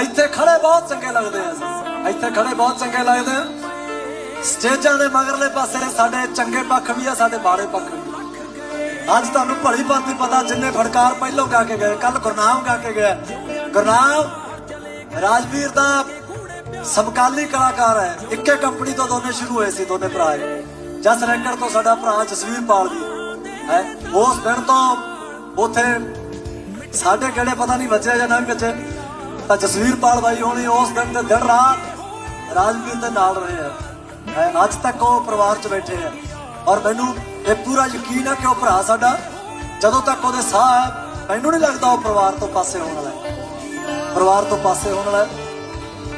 ਇੱਥੇ ਖੜੇ ਬਹੁਤ ਚੰਗੇ ਲੱਗਦੇ ਆ। ਇੱਥੇ ਖੜੇ ਬਹੁਤ ਚੰਗੇ ਲੱਗਦੇ ਆ। ਸਟੇਜਾਂ ਦੇ ਮਗਰਲੇ ਪਾਸੇ ਸਾਡੇ ਚੰਗੇ ਪੱਖ ਵੀ ਆ, ਸਾਡੇ ਮਾੜੇ ਪੱਖ ਵੀ ਅੱਜ ਤੁਹਾਨੂੰ ਭਲੀ ਭਾਂਤੀ ਪਤਾ, ਜਿੰਨੇ ਫੜਕਾਰ ਪਹਿਲੋਂ ਗਾ ਕੇ ਗਏ ਕੱਲ ਗੁਰਨਾਮ ਗਾ ਕੇ ਗਏ ਗੁਰਨਾਮ, ਰਾਜਵੀਰ ਦਾ ਸਮਕਾਲੀ ਕਲਾਕਾਰ ਹੈ। ਇੱਕੇ ਕੰਪਨੀ ਤੋਂ ਦੋਨੇ ਸ਼ੁਰੂ ਹੋਏ ਸੀ, ਦੋਨੇ ਭਰਾ ਜਸ ਰੈਂਕਰ ਤੋਂ ਸਾਡਾ ਭਰਾ ਜਸਵੀਰ ਪਾਲ ਜੀ ਹੈ। ਉਸ ਦਿਨ ਤੋਂ ਉਥੇ ਸਾਡੇ ਕਿਹੜੇ ਪਤਾ ਨਹੀਂ ਵੱਜਿਆ ਜਾਂ ਨਹੀਂ ਬਚੇ ਤਾਂ ਜਸਵੀਰ ਪਾਲ ਬਾਈ ਹੋਣੀ ਉਸ ਦਿਨ ਤੇ ਦਿਨ ਰਾਤ ਰਾਜਵੀਰ ਦੇ ਨਾਲ ਰਹੇ ਆ। ਹੈ ਅੱਜ ਤੱਕ ਉਹ ਪਰਿਵਾਰ 'ਚ ਬੈਠੇ ਆ। ਔਰ ਮੈਨੂੰ ਇਹ ਪੂਰਾ ਯਕੀਨ ਹੈ ਕਿ ਉਹ ਭਰਾ ਸਾਡਾ ਜਦੋਂ ਤੱਕ ਉਹਦੇ ਸਾਹ ਹੈ ਮੈਨੂੰ ਨਹੀਂ ਲੱਗਦਾ ਉਹ ਪਰਿਵਾਰ ਤੋਂ ਪਾਸੇ ਹੋਣ ਵਾਲਾ ਪਰਿਵਾਰ ਤੋਂ ਪਾਸੇ ਹੋਣ ਵਾਲਾ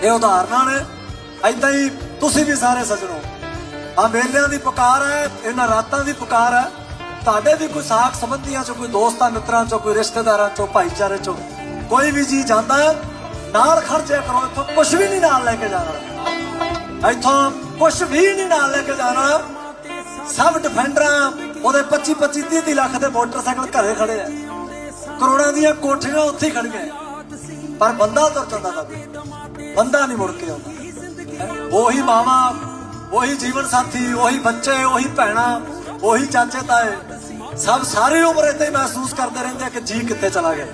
ਇਹ ਉਦਾਹਰਨਾਂ ਨੇ। ਐਦਾਂ ਹੀ ਤੁਸੀਂ ਵੀ ਸਾਰੇ ਸੱਜਣੋ ਆ ਮੇਲਿਆਂ ਦੀ ਪੁਕਾਰ ਹੈ ਇਹਨਾਂ ਰਾਤਾਂ ਦੀ ਪੁਕਾਰ ਹੈ। ਤੁਹਾਡੇ ਵੀ ਕੋਈ ਸਾਖ ਸੰਬੰਧੀਆਂ ਚੋਂ ਕੋਈ ਦੋਸਤਾਂ ਮਿੱਤਰਾਂ ਚੋਂ ਕੋਈ ਰਿਸ਼ਤੇਦਾਰਾਂ ਚੋਂ ਭਾਈਚਾਰੇ ਚੋਂ ਕੋਈ ਵੀ ਜੀ ਜਾਂਦਾ ਹੈ, ਨਾਲ ਖਰਚਿਆ ਕਰੋ, ਇੱਥੋਂ ਕੁਝ ਵੀ ਨਹੀਂ ਨਾਲ ਲੈ ਕੇ ਜਾਣਾ। ਇੱਥੋਂ ਕੁਝ ਵੀ ਨਹੀਂ ਨਾਲ ਲੈ ਕੇ ਜਾਣਾ। ਸਭ ਡਿਫੈਂਡਰਾਂ ਉਹਦੇ 25 25 30 30 ਲੱਖ ਦੇ ਮੋਟਰਸਾਈਕਲ ਘਰੇ ਖੜੇ ਆ। ਕਰੋੜਾਂ ਦੀਆਂ ਕੋਠੀਆਂ ਉੱਥੇ ਖੜੀਆਂ ਪਰ ਬੰਦਾ ਤੁਰ ਜਾਂਦਾ ਬਾਬੇ, ਬੰਦਾ ਨਹੀਂ ਮੁੜ ਕੇ ਆਉਂਦਾ। ਉਹੀ ਮਾਵਾ, ਉਹੀ ਜੀਵਨ ਸਾਥੀ, ਉਹੀ ਬੱਚੇ, ਉਹੀ ਭੈਣਾ, ਉਹੀ ਚਾਚੇ ਤਾਏ ਸਭ ਸਾਰੀ ਉਮਰ ਏਦਾਂ ਹੀ ਮਹਿਸੂਸ ਕਰਦੇ ਰਹਿੰਦੇ ਆ ਕਿ ਜੀ ਕਿੱਥੇ ਚਲਾ ਗਿਆ।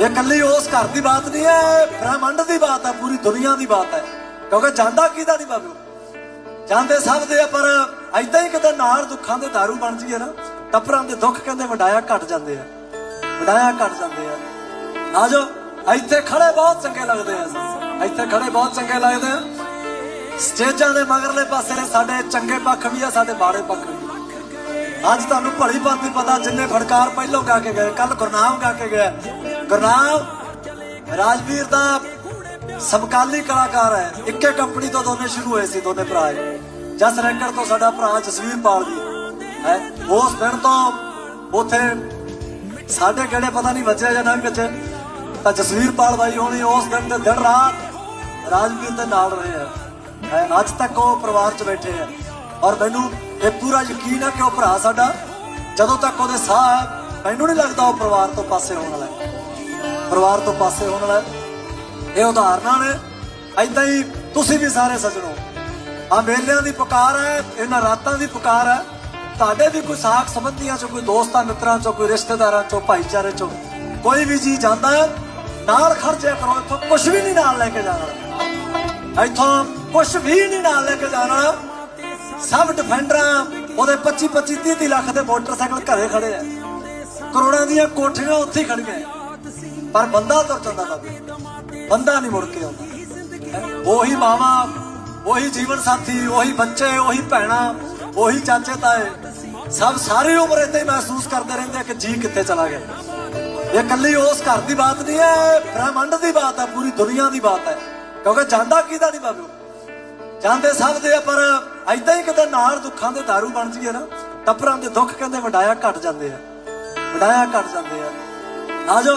ਇਹ ਇਕੱਲੀ ਉਸ ਘਰ ਦੀ ਬਾਤ ਨਹੀਂ ਹੈ ਬ੍ਰਹਮੰਡ ਦੀ ਬਾਤ ਹੈ, ਪੂਰੀ ਦੁਨੀਆ ਦੀ ਬਾਤ ਹੈ। ਕਿਉਂਕਿ ਜਾਂਦਾ ਕਿਹਦਾ ਨਹੀਂ ਬਾਬੂ? ਜਾਂਦੇ ਸਭ ਦੇ ਪਰ ਐਦਾਂ ਹੀ ਕਿਤੇ ਨਾਲ ਦੁੱਖਾਂ ਦੇ दारू ਬਣ ਜੀਏ ਨਾ ਟੱਪਰਾਂ ਦੇ ਦੁੱਖ ਕਹਿੰਦੇ ਵਡਾਇਆ ਘਟ ਜਾਂਦੇ ਆ। ਵਡਾਇਆ ਘਟ ਜਾਂਦੇ ਆ। ਆਜੋ ਇੱਥੇ ਖੜੇ ਬਹੁਤ ਚੰਗੇ ਲੱਗਦੇ ਆ। ਇੱਥੇ ਖੜੇ ਬਹੁਤ ਚੰਗੇ ਲੱਗਦੇ ਆ। ਸਟੇਜਾਂ ਦੇ ਮਗਰਲੇ ਪਾਸੇ ਸਾਡੇ ਚੰਗੇ ਪੱਖ ਵੀ ਆ, ਸਾਡੇ ਮਾੜੇ ਪੱਖ ਵੀ ਅੱਜ ਤੁਹਾਨੂੰ ਭਲੀ ਭਾਂਤੀ ਪਤਾ, ਜਿੰਨੇ ਫੜਕਾਰ ਪਹਿਲੋਂ ਗਾ ਕੇ ਗਏ ਕੱਲ ਗੁਰਨਾਮ ਗਾ ਕੇ ਗਏ। ਗੁਰਨਾਮ ਰਾਜਵੀਰ ਦਾ ਸਮਕਾਲੀ ਕਲਾਕਾਰ ਹੈ। ਇੱਕੇ ਕੰਪਨੀ ਤੋਂ ਦੋਨੇ ਸ਼ੁਰੂ ਹੋਏ ਸੀ, ਦੋਨੇ ਭਰਾ ਜਸ ਰੈਂਕਰ ਤੋਂ ਸਾਡਾ ਭਰਾ ਜਸਵੀਰ ਪਾਲ ਜੀ ਹੈ। ਉਸ ਦਿਨ ਤੋਂ ਉਥੇ ਸਾਡੇ ਕਿਹੜੇ ਪਤਾ ਨਹੀਂ ਵੱਜਿਆ ਜਾਂ ਨਹੀਂ ਬਚੇ ਤਾਂ ਜਸਵੀਰ ਪਾਲ ਬਾਈ ਹੋਣੀ ਉਸ ਦਿਨ ਤੇ ਦਿਨ ਰਾਤ ਰਾਜਵੀਰ ਦੇ ਨਾਲ ਰਹੇ ਆ। ਹੈ, ਅੱਜ ਤੱਕ ਉਹ ਪਰਿਵਾਰ 'ਚ ਬੈਠੇ ਆ। ਔਰ ਮੈਨੂੰ ਇਹ ਪੂਰਾ ਯਕੀਨ ਹੈ ਕਿ ਉਹ ਭਰਾ ਸਾਡਾ ਜਦੋਂ ਤੱਕ ਉਹਦੇ ਸਾਹ ਹੈ, ਮੈਨੂੰ ਨਹੀਂ ਲੱਗਦਾ ਉਹ ਪਰਿਵਾਰ ਤੋਂ ਪਾਸੇ ਹੋਣ ਵਾਲਾ ਪਰਿਵਾਰ ਤੋਂ ਪਾਸੇ ਹੋਣ ਵਾਲਾ ਇਹ ਉਦਾਹਰਨਾਂ ਨੇ ਐਦਾਂ ਹੀ ਤੁਸੀਂ ਵੀ ਸਾਰੇ ਸੱਜਣੋ ਆ ਮੇਲਿਆਂ ਦੀ ਪੁਕਾਰ ਹੈ, ਇਹਨਾਂ ਰਾਤਾਂ ਦੀ ਪੁਕਾਰ ਹੈ। ਤੁਹਾਡੇ ਵੀ ਕੋਈ ਸਾਖ ਸੰਬੰਧੀਆਂ ਚੋਂ, ਕੋਈ ਦੋਸਤਾਂ ਮਿੱਤਰਾਂ ਚੋਂ, ਕੋਈ ਰਿਸ਼ਤੇਦਾਰਾਂ ਚੋਂ, ਭਾਈਚਾਰੇ ਚੋਂ, ਕੋਈ ਵੀ ਜੀ ਜਾਂਦਾ ਨਾਲ ਖਰਚਿਆ ਕਰੋ, ਇੱਥੋਂ ਕੁਝ ਵੀ ਨਹੀਂ ਨਾਲ ਲੈ ਕੇ ਜਾਣਾ ਇੱਥੋਂ ਕੁਝ ਵੀ ਨਹੀਂ ਨਾਲ ਲੈ ਕੇ ਜਾਣਾ ਸਭ ਡਿਫੈਂਡਰਾਂ, ਉਹਦੇ 25 25 30 30 ਲੱਖ ਦੇ ਮੋਟਰਸਾਈਕਲ ਘਰੇ ਖੜੇ ਆ। ਕਰੋੜਾਂ ਦੀਆਂ ਕੋਠੀਆਂ ਉੱਥੇ ਖੜੀਆਂ ਪਰ ਬੰਦਾ ਤੁਰ ਜਾਂਦਾ ਬਾਬੇ ਬੰਦਾ ਨਹੀਂ ਮੁੜ ਕੇ ਆਉਂਦਾ। ਉਹੀ ਮਾਵਾ ਉਹੀ ਜੀਵਨ ਸਾਥੀ ਉਹੀ ਬੱਚੇ ਉਹੀ ਭੈਣਾ ਉਹੀ ਚਾਚੇ ਤਾਏ ਸਭ ਸਾਰੀ ਉਮਰ ਏਦਾਂ ਹੀ ਮਹਿਸੂਸ ਕਰਦੇ ਰਹਿੰਦੇ ਆ ਕਿ ਜੀ ਕਿੱਥੇ ਚਲਾ ਗਿਆ। ਇਹ ਕੱਲੀ ਉਸ ਘਰ ਦੀ ਬਾਤ ਨਹੀਂ ਹੈ ਬ੍ਰਹਮੰਡ ਦੀ ਬਾਤ ਹੈ ਪੂਰੀ ਦੁਨੀਆ ਦੀ ਬਾਤ ਹੈ। ਕਿਉਂਕਿ ਜਾਂਦਾ ਕਿਹਦਾ ਨਹੀਂ ਬਾਬੂ? ਜਾਂਦੇ ਸਭ ਦੇ ਆ, ਪਰ ਐਦਾਂ ਹੀ ਕਿਤੇ ਨਾਲ ਦੁੱਖਾਂ ਦੇ दारू ਬਣ ਜੀਏ ਨਾ ਟੱਪਰਾਂ ਦੇ ਦੁੱਖ ਕਹਿੰਦੇ ਵਡਾਇਆ ਘਟ ਜਾਂਦੇ ਆ। ਵਡਾਇਆ ਘਟ ਜਾਂਦੇ ਆ। ਆਜੋ